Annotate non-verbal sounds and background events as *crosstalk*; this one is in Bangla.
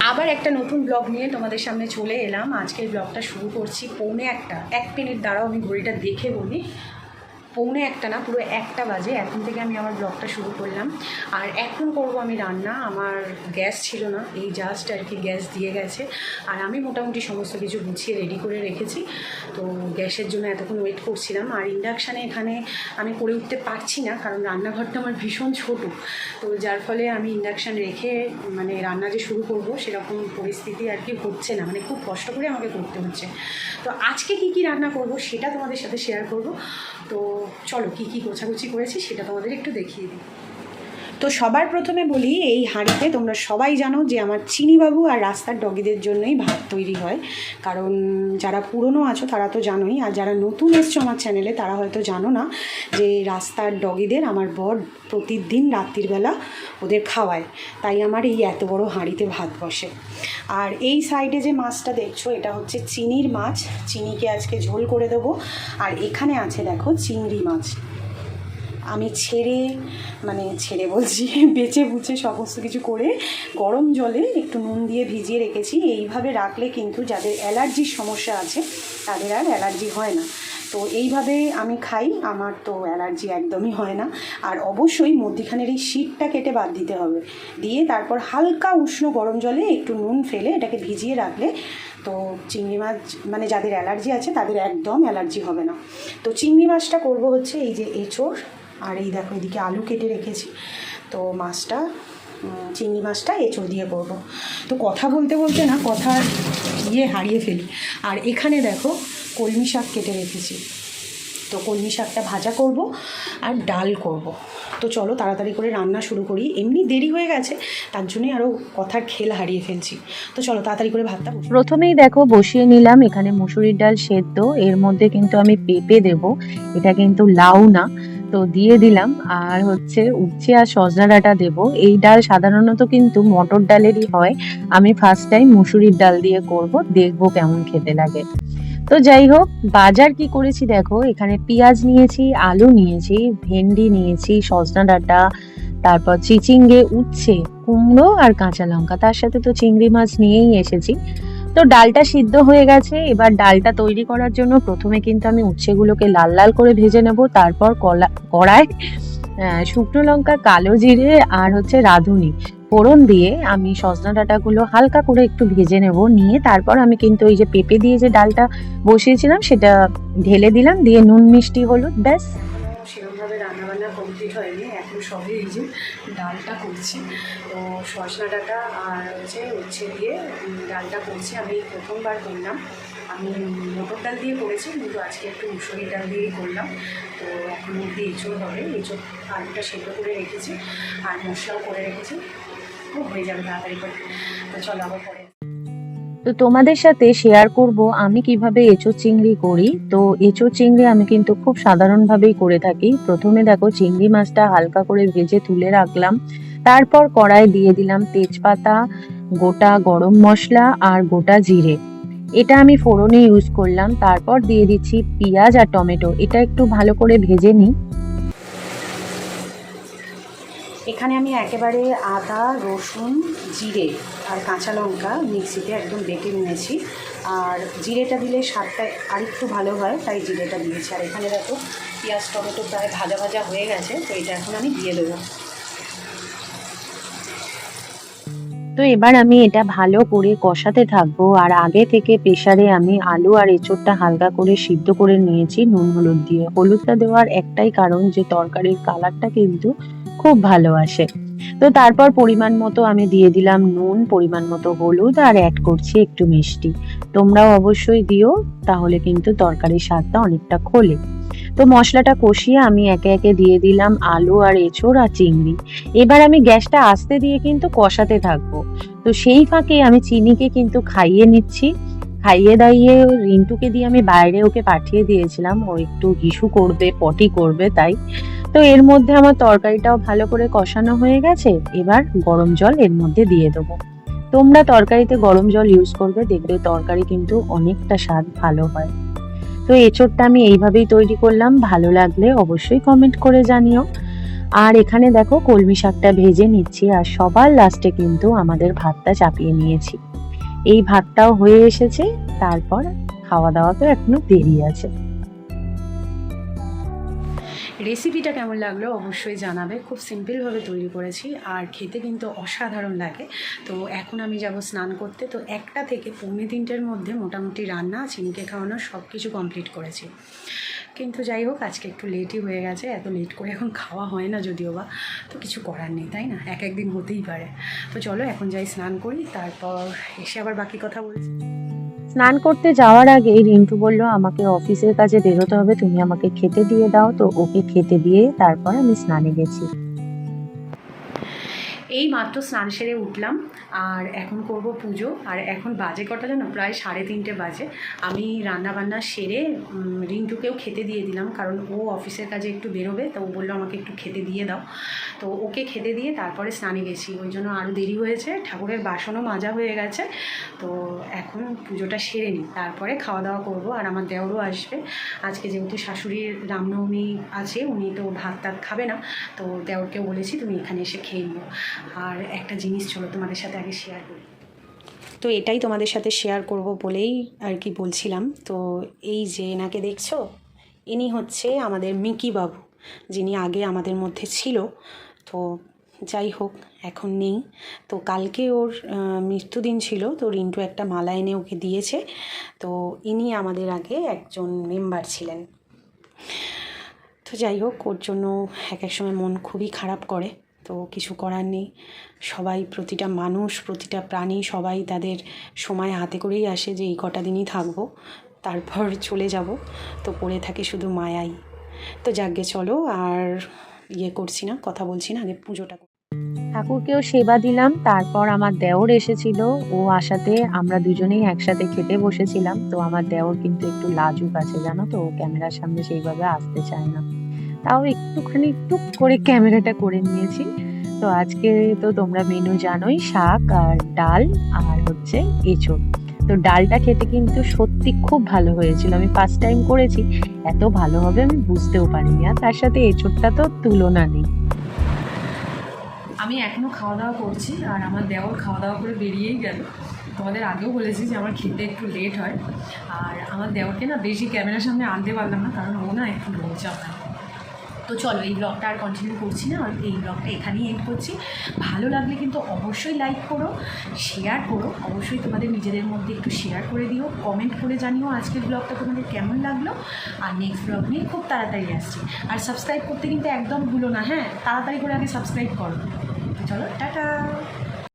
আবার একটা নতুন ব্লগ নিয়ে তোমাদের সামনে চলে এলাম। আজকের ব্লগটা শুরু করছি পৌনে একটা। এক মিনিট দ্বারাও আমি ঘড়িটা দেখে বলি। পৌনে একটা না, পুরো একটা বাজে। এখন থেকে আমি আমার ব্লগটা শুরু করলাম। আর এখন করব আমি রান্না। আমার গ্যাস ছিল না। এই জাস্ট আর কি গ্যাস দিয়ে গেছে। আর আমি মোটামুটি সমস্ত কিছু গুছিয়ে রেডি করে রেখেছি। তো গ্যাসের জন্য এতক্ষণ ওয়েট করছিলাম। আর ইন্ডাকশানে এখানে আমি করে উঠতে পারছি না, কারণ রান্নাঘরটা আমার ভীষণ ছোট। তো যার ফলে আমি ইন্ডাকশান রেখে মানে রান্না যে শুরু করব, সেরকম পরিস্থিতি আর কি হচ্ছে না। মানে খুব কষ্ট করে আমাকে করতে হচ্ছে। তো আজকে কি কি রান্না করব, সেটা তোমাদের সাথে শেয়ার করব। তো চলো কি কি গোছাগুছি করেছি সেটা তোমাদের একটু দেখিয়ে দিই। তো সবার প্রথমে বলি, এই হাঁড়িতে তোমরা সবাই জানো যে আমার চিনিবাবু আর রাস্তার ডগিদের জন্যই ভাত তৈরি হয়। কারণ যারা পুরনো আছো তারা তো জানোই, আর যারা নতুন এসছো আমার চ্যানেলে তারা হয়তো জানো না যে রাস্তার ডগিদের আমার বর প্রতিদিন রাত্রিবেলা ওদের খাওয়ায়। তাই আমার এই এত বড় হাঁড়িতে ভাত বসে। আর এই সাইডে যে মাছটা দেখছ, এটা হচ্ছে চিনির মাছ। চিনিকে আজকে ঝোল করে দেবো। আর এখানে আছে দেখো চিংড়ি মাছ। আমি ছেড়ে মানে ছেড়ে বলছি, *laughs* বেচে বুচে সমস্ত কিছু করে গরম জলে একটু নুন দিয়ে ভিজিয়ে রেখেছি। এইভাবে রাখলে কিন্তু যাদের অ্যালার্জির সমস্যা আছে, তাদের আর অ্যালার্জি হয় না। তো এইভাবে আমি খাই, আমার তো অ্যালার্জি একদমই হয় না। আর অবশ্যই মধ্যিখানের এই শীতটা কেটে বাদ দিতে হবে। দিয়ে তারপর হালকা উষ্ণ গরম জলে একটু নুন ফেলে এটাকে ভিজিয়ে রাখলে তো চিংড়ি মাছ মানে যাদের অ্যালার্জি আছে, তাদের একদম অ্যালার্জি হবে না। তো চিংড়ি মাছটা করব হচ্ছে এই যে এঁচোড় আর এই দেখো এদিকে আলু কেটে রেখেছি। তো মাছটা চিংড়ি মাছটা এঁচোড় দিয়ে করব। তো কথা বলতে বলতে না কথার ইয়ে হারিয়ে ফেলি। আর এখানে দেখো কলমি শাক কেটে রেখেছি। তো কলমি শাকটা ভাজা করব আর ডাল করব। তো চলো তাড়াতাড়ি করে রান্না শুরু করি। এমনি দেরি হয়ে গেছে, তার জন্যই আরও কথার খেল হারিয়ে ফেলছি। তো চলো তাড়াতাড়ি করে ভাতটা প্রথমেই দেখো বসিয়ে নিলাম, এখানে মুসুরির ডাল সেদ্ধ। এর মধ্যে কিন্তু আমি পেঁপে দেব। এটা কিন্তু লাউ না। তো দিয়ে দিলাম। আর হচ্ছে উচ্ছে আর সজনা ডাটা দেবো। এই ডাল সাধারণত কিন্তু মটর ডালেরই হয়। আমি ফার্স্ট টাইম মুসুরির ডাল দিয়ে করব। দেখব কেমন খেতে লাগে। তো যাই হোক, বাজার কি করেছি দেখো? এখানে পেঁয়াজ নিয়েছি, আলু নিয়েছি, ভেন্ডি নিয়েছি, সজনা ডাঁটা, তারপর চিচিঙ্গে, উচ্ছে, কুমড়ো আর কাঁচা লঙ্কা। তার সাথে তো চিংড়ি মাছ নিয়েই এসেছি। তো ডালটা সিদ্ধ হয়ে গেছে। এবার ডালটা তৈরি করার জন্য প্রথমে কিন্তু আমি উচ্ছেগুলোকে লাল লাল করে ভেজে নেব। তারপর কলা কড়ায় শুকনো লঙ্কা, কালো জিরে আর হচ্ছে রাঁধুনি। ফোড়ন দিয়ে আমি সজনা ডাঁটাগুলো হালকা করে একটু ভেজে নেব। নিয়ে তারপর আমি কিন্তু ওই যে পেঁপে দিয়ে যে ডালটা বসিয়েছিলাম, সেটা ঢেলে দিলাম। দিয়ে নুন, মিষ্টি, হলুদ, ব্যাস। সেরকমভাবে রান্নাবান্না কমপ্লিট হয়নি। এখন সবে এই ডালটা করছি। তো শসা ডাটা আর হচ্ছে উচ্ছে দিয়ে ডালটা করছি। আমি প্রথমবার করলাম। আমি মটর ডাল দিয়ে করেছি, কিন্তু আজকে একটু মুসুরি ডাল দিয়েই করলাম। তো এখন মধ্যে এঁচড় হবে। এঁচড় আলুটা সেদ্ধ করে রেখেছি আর মশলাও করে রেখেছি। খুব হয়ে যাবে তাড়াতাড়ি করে। তো চলো আবার পরে। তো তোমাদের সাথে শেয়ার করব, আমি কীভাবে এঁচো চিংড়ি করি। তো এঁচো চিংড়ি আমি কিন্তু খুব সাধারণভাবেই করে থাকি। প্রথমে দেখো চিংড়ি মাছটা হালকা করে ভেজে তুলে রাখলাম। তারপর কড়াই দিয়ে দিলাম তেজপাতা, গোটা গরম মশলা আর গোটা জিরে। এটা আমি ফোড়নে ইউজ করলাম। তারপর দিয়ে দিচ্ছি পেঁয়াজ আর টমেটো। এটা একটু ভালো করে ভেজে নিই। এখানে আমি একেবারে আদা, রসুন, জিরে আর কাঁচা লঙ্কা মিক্সিতে একদম বেটে নিয়েছি। আর জিরেটা দিলে স্বাদটা আরেকটু ভালো হয়, তাই জিরেটা দিয়েছি। আর এখানে দেখো, পেঁয়াজ, টমেটো প্রায় ভাজা ভাজা হয়ে গেছে, তো এটা এখন আমি দিয়ে দেবো। তো এবার আমি এটা ভালো করে কষাতে থাকব। আর আগে থেকে প্রেসারে আমি আলু আর এঁচোড়টা হালকা করে সিদ্ধ করে নিয়েছি নুন, হলুদ দিয়ে। হলুদটা দেওয়ার একটাই কারণ যে তরকারির কালারটা কিন্তু খুব ভালো আসে। তো তারপর পরিমাণ মতো আমি দিয়ে দিলাম নুন, পরিমাণ মতো হলুদ আর অ্যাড করছি একটু মিষ্টি। তোমরাও অবশ্যই দিও, তাহলে কিন্তু তরকারির স্বাদটা অনেকটা খোলে। তো মশলাটা কষিয়ে আমি একে একে দিয়ে দিলাম আলু আর এঁচোড় আর চিংড়ি। এবার আমি গ্যাসটা আস্তে দিয়ে কিন্তু কষাতে থাকব। তো সেই ফাঁকে আমি চিনিকে কিন্তু খাইয়ে নিচ্ছি। খাইয়ে দাইয়ে রিন্টুকে দিয়ে আমি বাইরে ওকে পাঠিয়ে দিয়েছিলাম। ও একটু হিসু করবে, পটি করবে, তাই তো এর মধ্যে আমার তরকারিটাও ভালো করে কষানো হয়ে গেছে। এবার গরম জল এর মধ্যে দিয়ে দেবো। তোমরা তরকারিতে গরম জল ইউজ করবে, দেখবে তরকারি কিন্তু অনেকটা স্বাদ ভালো হয়। তো এঁচোড়টা আমি এইভাবেই তৈরি করলাম। ভালো লাগলে অবশ্যই কমেন্ট করে জানিও। আর এখানে দেখো কলমি শাকটা ভেজে নিচ্ছি আর সবার লাস্টে কিন্তু আমাদের ভাতটা চাপিয়ে নিয়েছি। এই ভাতটাও হয়ে এসেছে, তারপর খাওয়া দাওয়া তো এখনও দেরি আছে। রেসিপিটা কেমন লাগল অবশ্যই জানাবে। খুব সিম্পলভাবে তৈরি করেছি আর খেতে কিন্তু অসাধারণ লাগে। তো এখন আমি যাব স্নান করতে। তো একটা থেকে পৌনে তিনটের মধ্যে মোটামুটি রান্না, চিনিকে খাওয়ানো সব কিছু কমপ্লিট করেছি। কিন্তু যাই হোক, আজকে একটু লেটই হয়ে গেছে। এত লেট করে এখন খাওয়া হয় না যদিও বা। তো কিছু করার নেই, তাই না? এক একদিন হতেই পারে। তো চলো এখন যাই স্নান করি, তারপর এসে আবার বাকি কথা বলছি। স্নান করতে যাওয়ার আগে রিন্টু বলল, আমাকে অফিসের কাজে বেরোতে হবে, তুমি আমাকে খেতে দিয়ে দাও। তো ওকে খেতে দিয়ে তারপর আমি স্নানে গেছি। এই মাত্র স্নান সেরে উঠলাম, আর এখন করব পুজো। আর এখন বাজে কটা জানো? প্রায় সাড়ে তিনটে বাজে। আমি রান্না বান্না সেরে রিন্টুকেও খেতে দিয়ে দিলাম, কারণ ও অফিসের কাজে একটু বেরোবে, তো ও বলল আমাকে একটু খেতে দিয়ে দাও। তো ওকে খেতে দিয়ে তারপরে স্নানে গেছি। ওই জন্য আরও দেরি হয়েছে, ঠাকুরের বাসনও মাজা হয়ে গেছে। তো এখন পুজোটা সেরে নিই, তারপরে খাওয়া দাওয়া করব, আর আমার দেওরও আসবে। আজকে যেহেতু শাশুড়ির রামনবমী আছে, উনি তো ভাত টাত খাবে না, তো দেওরকেও বলেছি তুমি এখানে এসে খেয়ে নিও। আর একটা জিনিস চলো তোমাদের সাথে আগে শেয়ার করি। তো এটাই তোমাদের সাথে শেয়ার করব বলেই আর কি বলছিলাম। তো এই যে এনাকে দেখছ, ইনি হচ্ছে আমাদের মিকি বাবু, যিনি আগে আমাদের মধ্যে ছিল। তো যাই হোক, এখন নেই। তো কালকে ওর মৃত্যুদিন ছিল, তো রিন্টু একটা মালা এনে ওকে দিয়েছে। তো ইনি আমাদের আগে একজন মেম্বার ছিলেন। তো যাই হোক, ওর জন্য এক এক সময় মন খুবই খারাপ করে। তো কিছু করার নেই। সবাই প্রতিটা মানুষ, প্রতিটা প্রাণী সবাই তাদের সময় হাতে করেই আসে যে এই কটা দিনই থাকব, তারপর *laughs* চলে যাব। তো পড়ে থাকে শুধু মায়াই। তো যাকগে চলো আর ইয়ে করছি না, কথা বলছি না, আগে পুজোটা ঠাকুরকেও সেবা দিলাম, তারপর আমার দেওর এসেছিল। ও আসাতে আমরা দুজনেই একসাথে খেতে বসেছিলাম। তো আমার দেওর কিন্তু একটু লাজুক আছে, জানো তো? ক্যামেরার সামনে সেইভাবে আসতে চায় না। তাও একটুখানি টুক করে ক্যামেরাটা করে নিয়েছি। তো আজকে তো তোমরা মেনু জানোই, শাক আর ডাল আর হচ্ছে এঁচড়। তো ডালটা খেতে কিন্তু সত্যি খুব ভালো হয়েছিল। আমি ফার্স্ট টাইম করেছি, এত ভালো হবে আমি বুঝতেও পারিনি। আর তার সাথে এঁচড়টা তো তুলনা নেই। আমি এখনও খাওয়া দাওয়া করছি আর আমার দেওর খাওয়া দাওয়া করে বেরিয়েই গেল। তোমাদের আগেও বলেছি যে আমার খেতে একটু লেট হয়। আর আমার দেওয়াকে না বেশি ক্যামেরার সামনে আনতে পারলাম না, কারণ ও না একটু লজ্জা পায়। তো চলো এই ব্লগটা আর কন্টিনিউ করছি না, এই ব্লগটা এখানেই এন্ড করছি। ভালো লাগলে কিন্তু অবশ্যই লাইক করো শেয়ার করো, অবশ্যই তোমাদের নিজেদের মধ্যে একটু শেয়ার করে দিও কমেন্ট করে জানিও আজকের ব্লগটা তোমাদের কেমন লাগল। আর নেক্সট ব্লগ নিয়ে খুব তাড়াতাড়ি আসছি। আর সাবস্ক্রাইব করতে কিন্তু একদম ভুলো না হ্যাঁ? তাড়াতাড়ি করে আগে সাবস্ক্রাইব করো। চলো, টাটা!